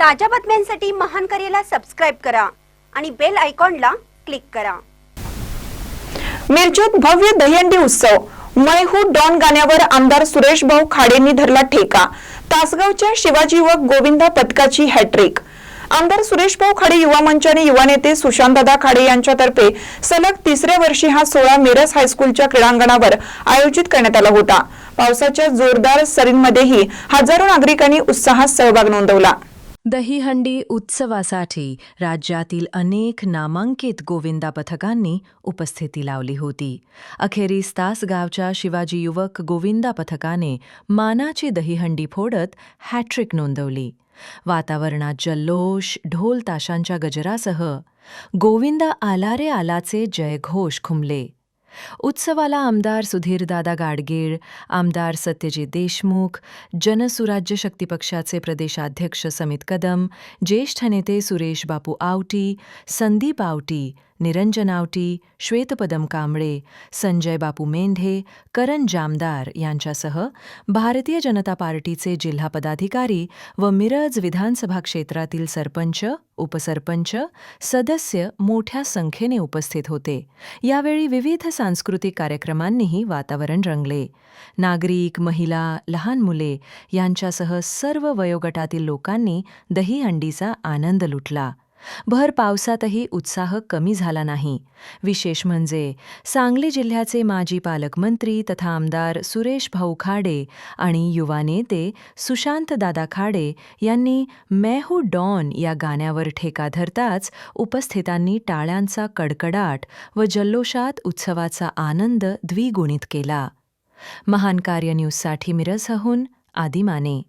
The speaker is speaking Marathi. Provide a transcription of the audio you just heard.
ताज्या बातम्यांसाठी महान करेला सबस्क्राईब करा आणि बेल आयकॉनला क्लिक करा. मिरजेत भव्य दहीहंडी उत्सव. मैहू डॉन गाण्यावर आमदार सुरेश भाऊ खाडेंनी धरला ठेका. तासगावच्या शिवाजी युवक गोविंदा पथकाची हॅट्रिक आमदार सुरेश भाऊ खाडे युवा मंच आणि युवा नेते सुशांतदादा खाडे यांच्यातर्फे सलग तिसऱ्या वर्षी हा सोहळा मिरज हायस्कूलच्या क्रीडांगणावर आयोजित करण्यात आला होता. पावसाच्या जोरदार सरींमध्येही हजारो नागरिकांनी उत्साहात सहभाग नोंदवला. दहीहंडी उत्सवासाठी राज्यातील अनेक नामांकित गोविंदा पथकांनी उपस्थिती लावली होती. अखेरीस तासगावच्या शिवाजी युवक गोविंदा पथकाने मानाची दहीहंडी फोडत हॅट्रिक नोंदवली. वातावरणात जल्लोष ढोल ताशांच्या गजरासह गोविंदा आला रे आलाचे जयघोष खुमले उत्सवाला आमदार सुधीरदादा गाडगीळ आमदार सत्यजित देशमुख जनसुराज्य शक्ती पक्षाचे प्रदेशाध्यक्ष समित कदम ज्येष्ठ नेते सुरेश बापू आवटी संदीप आवटी निरंजन आवटी श्वेतपदम कांबळे संजय बापू मेंढे करण जामदार यांच्यासह भारतीय जनता पार्टीचे जिल्हा पदाधिकारी व मिरज विधानसभा क्षेत्रातील सरपंच उपसरपंच सदस्य मोठ्या संख्येने उपस्थित होते. यावेळी विविध सांस्कृतिक कार्यक्रमांनीही वातावरण रंगले. नागरिक महिला लहान मुले यांच्यासह सर्व वयोगटातील लोकांनी दहीहंडीचा आनंद लुटला. भर पावसातही उत्साह कमी झाला नाही. विशेष म्हणजे सांगली जिल्ह्याचे माजी पालकमंत्री तथा आमदार सुरेश भाऊ खाडे आणि युवा नेते सुशांत दादा खाडे यांनी मैं डॉन या गाण्यावर ठेका धरताच उपस्थितांनी टाळ्यांचा कडकडाट व जल्लोषात उत्सवाचा आनंद द्विगुणित केला. महान कार्य न्यूजसाठी मिरजहून आदिमाने.